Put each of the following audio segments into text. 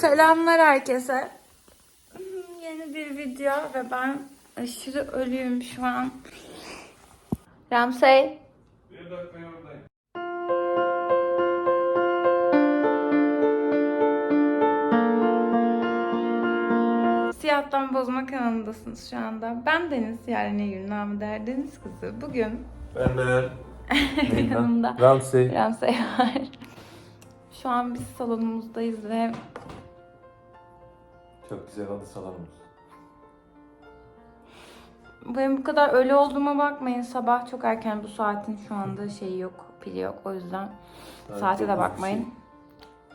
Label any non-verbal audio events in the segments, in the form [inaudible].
Selamlar herkese. [laughs] Yeni bir video ve ben aşırı ölüyüm şu an. Ramsey. Bir dakika oradayım. Siyahtan Bozma kanalındasınız şu anda. Ben Deniz, yani namı der Deniz kızı. Bugün Ben de [laughs] yanımda Ramsey. Ramsey var. Şu an biz salonumuzdayız ve Çok güzel adı salonumuz. benim bu kadar ölü olduğuma bakmayın. Sabah çok erken bu saatin şu anda şeyi yok, pili yok. O yüzden Saat saate de dokuz bakmayın.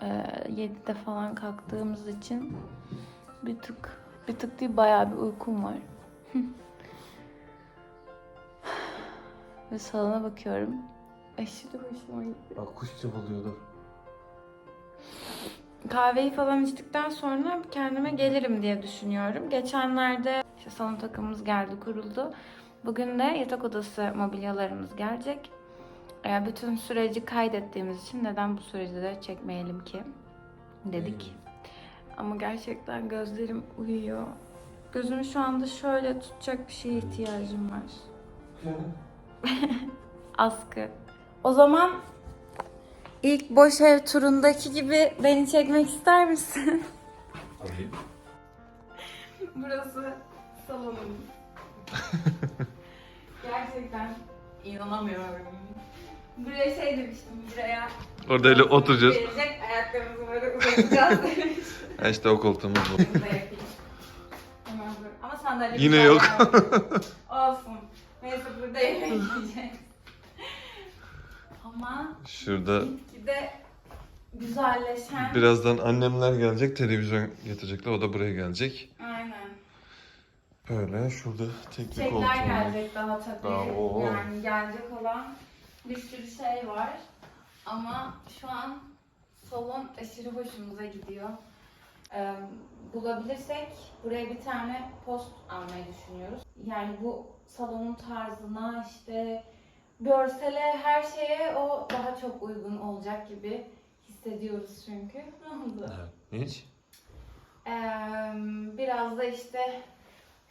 Ee, 7'de falan kalktığımız için bir tık bir tık değil bayağı bir uykum var. [laughs] Ve salona bakıyorum. Aşırı hoşuma gitti. Bak kuş cıvılıyordur. Kahveyi falan içtikten sonra kendime gelirim diye düşünüyorum. Geçenlerde işte salon takımımız geldi, kuruldu. Bugün de yatak odası mobilyalarımız gelecek. Ee, bütün süreci kaydettiğimiz için neden bu süreci de çekmeyelim ki dedik. Ama gerçekten gözlerim uyuyor. Gözümü şu anda şöyle tutacak bir şeye ihtiyacım var. [laughs] Askı. O zaman ilk boş ev turundaki gibi beni çekmek ister misin? [laughs] Tabii. Burası salonum. [laughs] Gerçekten inanamıyorum. Buraya şey demiştim, buraya Orada öyle oturacağız. gelecek, ayaklarımızı böyle uzatacağız demiş. Ha [laughs] işte o koltuğumuz bu. Bunu da yapayım. Hemen böyle. Ama sandalye Yine güzel yok. yani. Olsun. Neyse burada yemek yiyeceğiz. Ama Şurada gitgide güzelleşen... birazdan annemler gelecek, televizyon getirecekler. O da buraya gelecek. Aynen. Böyle şurada teknik Çiçekler gelecek daha tabii. Daha, oo. Yani gelecek olan bir sürü şey var. Ama şu an salon aşırı hoşumuza gidiyor. Ee, bulabilirsek buraya bir tane post almayı düşünüyoruz. Yani bu salonun tarzına işte görsele her şeye o daha çok uygun olacak gibi hissediyoruz çünkü. [laughs] Ne oldu? Evet. Hiç. Ee, biraz da işte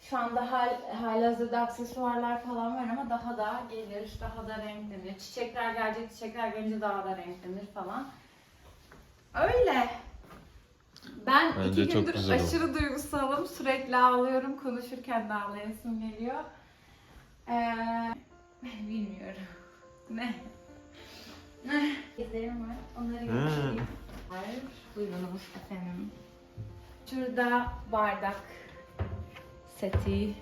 şu anda hal, halihazırda aksesuarlar falan var ama daha da gelir, daha da renklenir. Çiçekler gelecek, çiçekler gelince daha da renklenir falan. Öyle. Ben Bence iki çok gündür oldu. aşırı duygusalım. Sürekli ağlıyorum. Konuşurken de ağlayasım geliyor. Ee, [laughs] bilmiyorum. Ne? Ne? İzlerim var. Onları göstereyim. Buyurunuz efendim. Şurada bardak seti.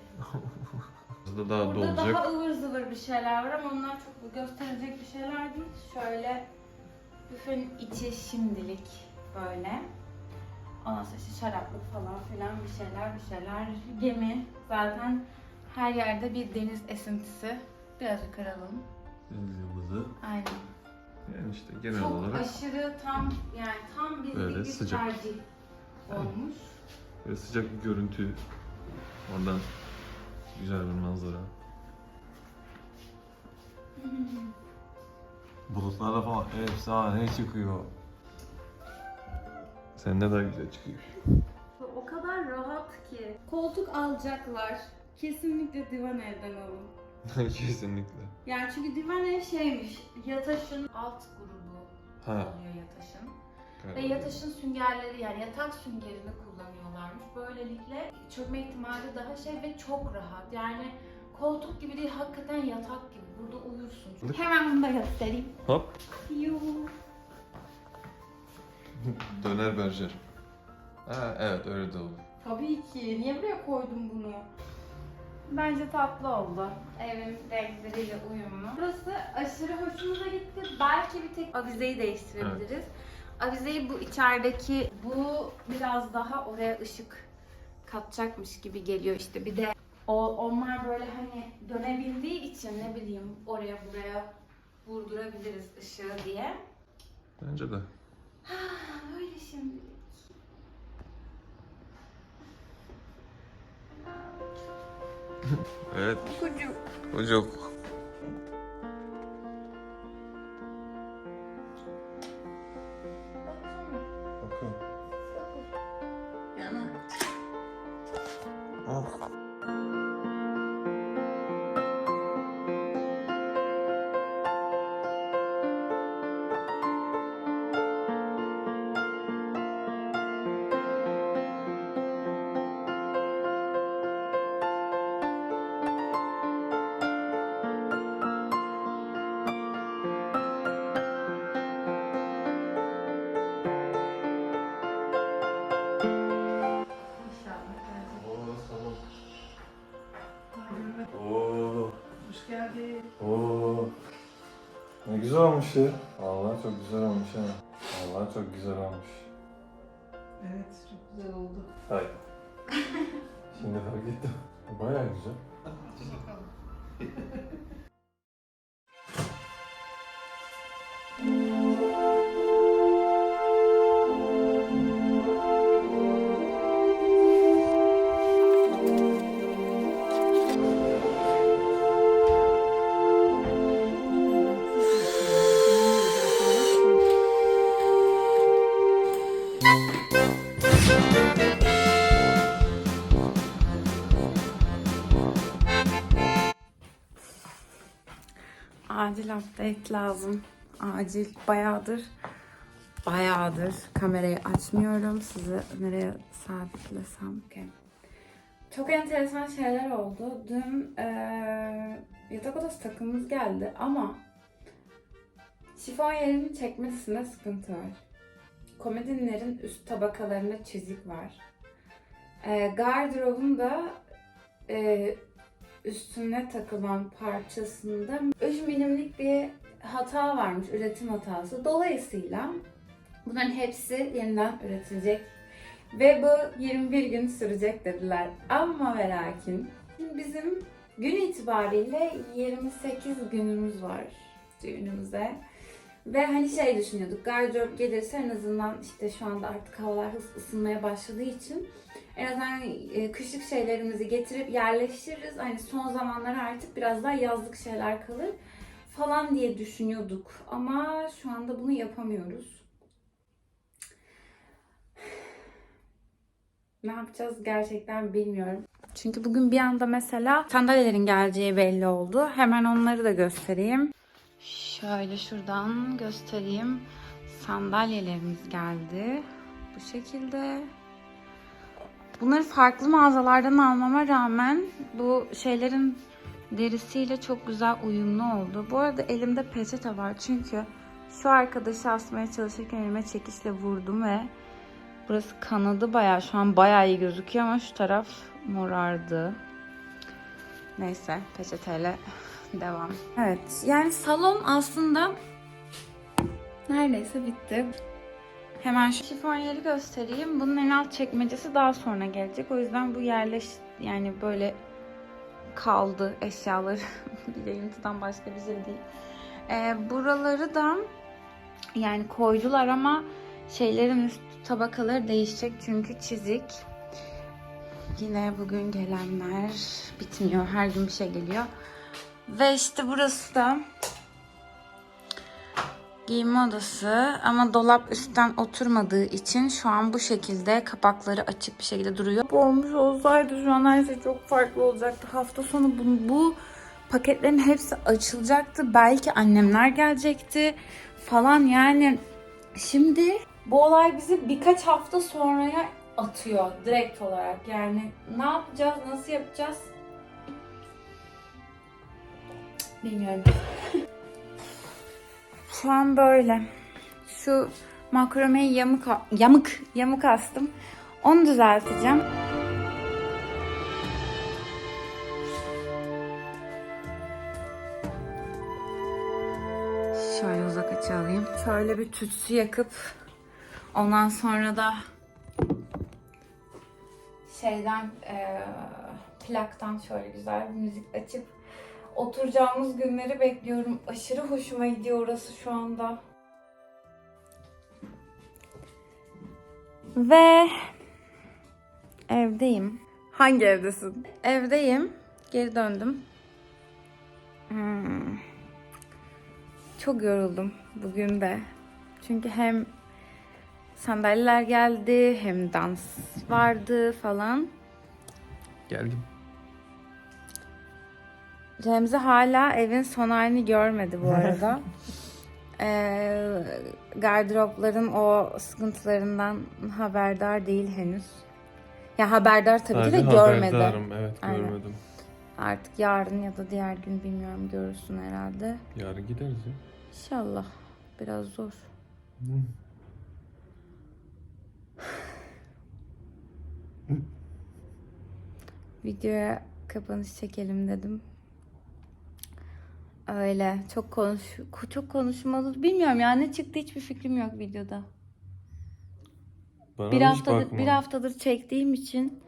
Burada daha Burada dolacak. daha ıvır zıvır bir şeyler var ama onlar çok gösterecek bir şeyler değil. Şöyle büfenin içi şimdilik böyle. Ondan sonra işte şaraplık falan filan bir şeyler bir şeyler. Gemi zaten her yerde bir deniz esintisi. Biraz yukarı alalım. Deniz yıldızı. Aynen. Yani işte genel Çok olarak aşırı tam yani tam bizlik Böyle bir sıcak. tercih olmuş. böyle sıcak bir görüntü. Oradan güzel bir manzara. [laughs] Bulutlara falan efsane çıkıyor. Sen ne daha güzel çıkıyor. O kadar rahat ki. Koltuk alacaklar. Kesinlikle divan evden alın. [laughs] Kesinlikle. Yani çünkü divan ev şeymiş. Yataş'ın alt grubu Ha. oluyor Yataş'ın. Ve Yataş'ın süngerleri yani yatak süngerini kullanıyorlarmış. Böylelikle çökme ihtimali daha şey ve çok rahat. Yani koltuk gibi değil hakikaten yatak gibi. Burada uyursun. Hemen bunu da göstereyim. Hop. Yuh. [laughs] Döner berjer. Ha evet öyle de olur. Tabii ki. Niye buraya koydum bunu? Bence tatlı oldu. Evin renkleriyle uyumlu. Burası aşırı hoşumuza gitti. Belki bir tek avizeyi değiştirebiliriz. Avizeyi bu içerideki bu biraz daha oraya ışık katacakmış gibi geliyor işte. Bir de o onlar böyle hani dönebildiği için ne bileyim oraya buraya vurdurabiliriz ışığı diye. Bence de. Öyle şimdi. Evet. Kucuk. Çocuk. Olmuş ya. Vallahi çok güzel olmuş ha. Vallahi çok güzel olmuş. Evet çok güzel oldu. Hay. [laughs] Şimdi fark ettim. Bayağı güzel. Acil [laughs] update lazım. Acil bayağıdır. Bayağıdır kamerayı açmıyorum. Sizi nereye sabitlesem? Okay. Çok enteresan şeyler oldu. Dün eee yatak odası takımımız geldi ama şifon yerinin çekmesinde sıkıntı var. Komodinlerin üst tabakalarında çizik var. Eee gardırobun da eee üstüne takılan parçasında 3 milimlik bir hata varmış, üretim hatası. Dolayısıyla bunların hepsi yeniden üretilecek. Ve bu 21 gün sürecek dediler. Ama ve lakin bizim gün itibariyle 28 günümüz var düğünümüze. Ve hani şey düşünüyorduk, gardırop gelirse en azından işte şu anda artık havalar hız ısınmaya başladığı için en azından e, kışlık şeylerimizi getirip yerleştiririz. Hani son zamanlara artık biraz daha yazlık şeyler kalır falan diye düşünüyorduk. Ama şu anda bunu yapamıyoruz. [sighs] Ne yapacağız gerçekten bilmiyorum. Çünkü bugün bir anda mesela sandalyelerin geleceği belli oldu. Hemen onları da göstereyim. Şöyle şuradan göstereyim. Sandalyelerimiz geldi. Bu şekilde. Bunları farklı mağazalardan almama rağmen bu şeylerin derisiyle çok güzel uyumlu oldu. Bu arada elimde peçete var çünkü şu arkadaşı asmaya çalışırken elime çekişle vurdum ve burası kanadı bayağı şu an bayağı iyi gözüküyor ama şu taraf morardı. Neyse peçeteyle devam. Evet yani salon aslında neredeyse bitti. Hemen şu şifonyeri göstereyim. Bunun en alt çekmecesi daha sonra gelecek. O yüzden bu yerleş yani böyle kaldı eşyaları. [laughs] bir yayıntıdan başka bir şey değil. Ee, buraları da yani koydular ama şeylerin üst tabakaları değişecek çünkü çizik. Yine bugün gelenler bitmiyor. Her gün bir şey geliyor. Ve işte burası da giyinme odası ama dolap üstten oturmadığı için şu an bu şekilde kapakları açık bir şekilde duruyor. Bu olmuş olsaydı şu an her şey çok farklı olacaktı. Hafta sonu bu, bu paketlerin hepsi açılacaktı. Belki annemler gelecekti falan yani. Şimdi bu olay bizi birkaç hafta sonraya atıyor direkt olarak. Yani ne yapacağız, nasıl yapacağız bilmiyorum. Şu an böyle. Şu makromeyi yamuk yamuk yamuk astım. Onu düzelteceğim. Şöyle uzak açı alayım. Şöyle bir tütsü yakıp ondan sonra da şeyden eee, plaktan şöyle güzel bir müzik açıp oturacağımız günleri bekliyorum. Aşırı hoşuma gidiyor orası şu anda. Ve evdeyim. Hangi evdesin? Evdeyim. Geri döndüm. Hmm. Çok yoruldum bugün de. Çünkü hem sandalyeler geldi hem dans vardı falan. Geldim. Remzi hala evin son halini görmedi bu [laughs] arada. Ee, gardıropların o sıkıntılarından haberdar değil henüz. Ya haberdar tabii ki de görmedi. haberdarım, Evet Aynen. görmedim. Artık yarın ya da diğer gün bilmiyorum görürsün herhalde. Yarın gideriz ya. İnşallah. Biraz zor. Videoya kapanış çekelim dedim. Öyle. Çok konuş çok konuşmalı. Bilmiyorum ya ne çıktı hiçbir fikrim yok videoda. Bana Bir hiç haftadır bakma. bir haftadır çektiğim için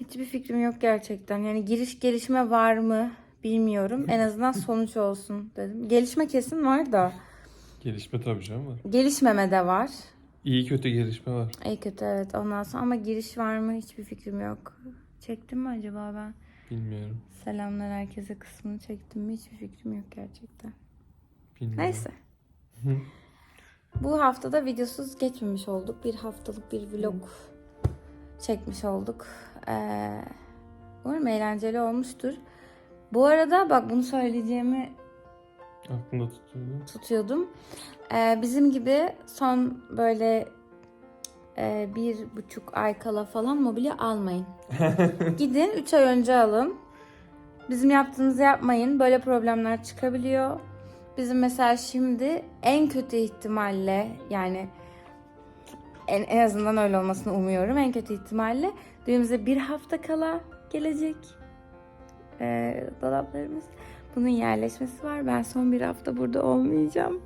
hiçbir fikrim yok gerçekten. Yani giriş gelişme var mı bilmiyorum. En azından [laughs] sonuç olsun dedim. Gelişme kesin var da Gelişme tabii canım var. gelişmeme de var. İyi kötü gelişme var. İyi kötü evet ondan sonra ama giriş var mı hiçbir fikrim yok. Çektim mi acaba ben? Bilmiyorum. Selamlar herkese kısmını çektim mi hiçbir fikrim yok gerçekten. Bilmiyorum. Neyse. Bu haftada videosuz geçmemiş olduk. Bir haftalık bir vlog çekmiş olduk. Ee, umarım eğlenceli olmuştur. Bu arada bak bunu söyleyeceğimi Aklımda tutuyorum. tutuyordum. Ee, bizim gibi son böyle e, bir buçuk ay kala falan mobilya almayın. [laughs] Gidin 3 ay önce alın. Bizim yaptığımızı yapmayın. Böyle problemler çıkabiliyor. Bizim mesela şimdi en kötü ihtimalle yani en, en azından öyle olmasını umuyorum. En kötü ihtimalle düğümüze bir hafta kala gelecek ee, dolaplarımız. Bunun yerleşmesi var. Ben son bir hafta burada olmayacağım.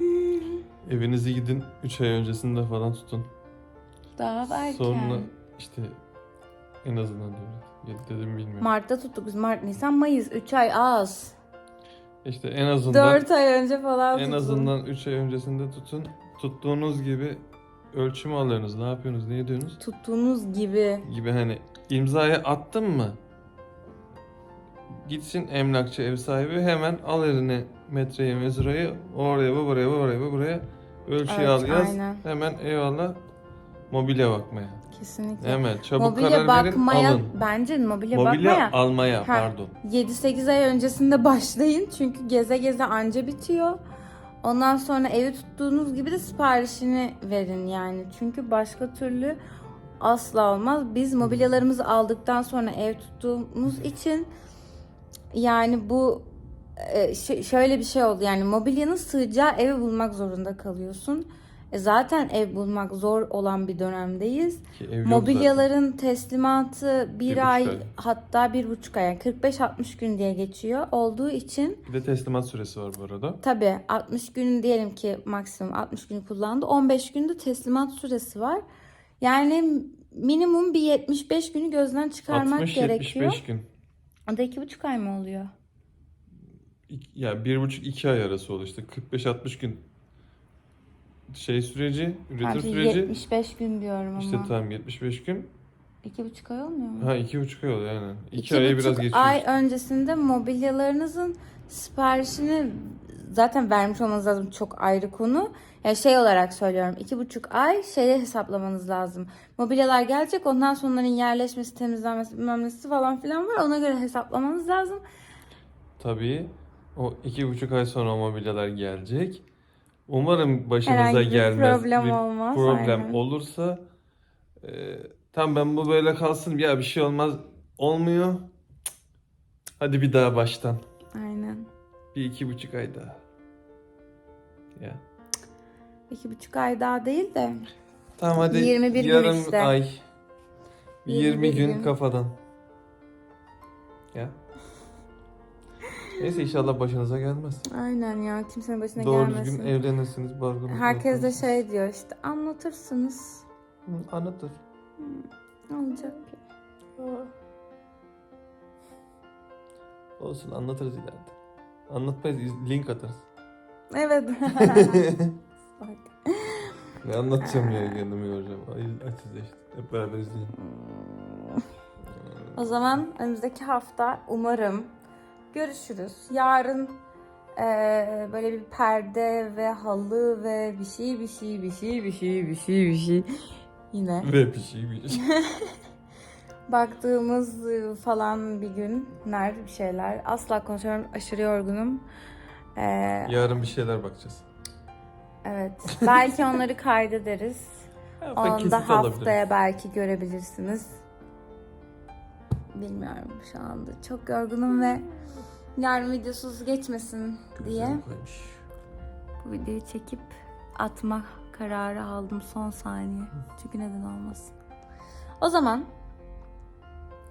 [laughs] Evinizi gidin 3 ay öncesinde falan tutun. Daha erken. Sonra işte en azından diyorum. Dedim bilmiyorum. Mart'ta tuttuk biz. Mart, Nisan, Mayıs. 3 ay az. işte en azından 4 ay önce falan en tutun. azından 3 ay öncesinde tutun. Tuttuğunuz gibi ölçümü alıyorsunuz. Ne yapıyorsunuz? Ne ediyorsunuz? Tuttuğunuz gibi. Gibi hani imzayı attın mı? Gitsin emlakçı ev sahibi hemen al eline metreyi mezrayı oraya bu buraya bu buraya bu buraya ölçüyü Evet, al yaz. aynen. Hemen eyvallah mobilya bakmaya. Kesinlikle. Hemen çabuk mobilya karar verin bakmaya alın. bence mobilya, Mobilya bakmaya almaya Ha. pardon. 7-8 ay öncesinde [laughs] başlayın. Çünkü geze geze anca bitiyor. Ondan sonra evi tuttuğunuz gibi de siparişini verin yani. Çünkü başka türlü asla olmaz. Biz mobilyalarımızı aldıktan sonra ev tuttuğumuz için yani bu e, şöyle bir şey oldu. Yani mobilyanın sığacağı evi bulmak zorunda kalıyorsun. E zaten ev bulmak zor olan bir dönemdeyiz. Mobilyaların teslimatı bir, Bir buçuk ay, ay. hatta bir buçuk ay yani 45-60 gün diye geçiyor. Olduğu için zaten. Bir de teslimat süresi var bu arada. tabii 60 gün diyelim ki maksimum 60 gün kullandı. 15 günde teslimat süresi var. Yani minimum bir 75 günü gözden çıkarmak 60-75 gerekiyor. gün. O da 2,5 ay mı oluyor? İk- Ya bir buçuk iki ay arası oldu işte 45-60 gün şey süreci, üretim süreci 75 gün diyorum ama. işte tam 75 gün. 2,5 ay olmuyor mu? Ha iki buçuk ay oluyor aynen. İki, İki buçuk biraz geçiyor. ay öncesinde mobilyalarınızın siparişini zaten vermiş olmanız lazım çok ayrı konu. Ya şey olarak söylüyorum iki buçuk ay şeye hesaplamanız lazım. Mobilyalar gelecek ondan sonra onların yerleşmesi, temizlenmesi bilmem nesi falan filan var. Ona göre hesaplamanız lazım. Tabii o iki buçuk ay sonra mobilyalar gelecek. Umarım başınıza Herhangi bir gelmez. problem olmaz, problem aynen. olursa e, tam ben bu böyle kalsın ya bir şey olmaz olmuyor. Cık. Hadi bir daha baştan. Aynen. Bir iki buçuk ay daha. Ya. İki buçuk ay daha değil de Tamam hadi 21 gün yarım işte. ay. 20 21 gün, gün. kafadan. Neyse inşallah başınıza gelmez. aynen ya kimsenin başına Doğru gelmesin. düzgün evlenirsiniz. Barkın Herkes de şey diyor işte anlatırsınız. Anlatır. Ne olacak? Olsun anlatırız ileride. Anlatmayız iz- link atarız. Evet. [laughs] Bak. Ne anlatacağım ya kendimi yoracağım. Ay, aç izle işte. Hep beraber izleyin. O zaman önümüzdeki hafta umarım görüşürüz. Yarın eee, böyle bir perde ve halı ve bir şey bir şey bir şey bir şey bir şey bir şey yine Ve bir şey bir şey. [laughs] baktığımız e, falan bir gün nerede bir şeyler. Asla konuşamıyorum. Aşırı yorgunum. Eee, Yarın bir şeyler bakacağız. evet. Belki onları kaydederiz. [laughs] Hatta Onu kesit da alabiliriz. haftaya belki görebilirsiniz. Bilmiyorum şu anda. Çok yorgunum ve yarın videosuz geçmesin diye bu videoyu çekip atma kararı aldım son saniye. Çünkü neden olmasın. O zaman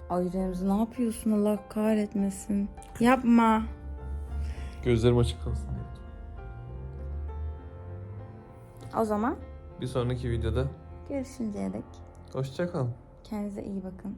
Ay Remzi ne yapıyorsun Allah kahretmesin. Yapma. Gözlerim açık kalsın diye. O zaman Bir sonraki videoda görüşünceye dek hoşça kalın. kendinize iyi bakın.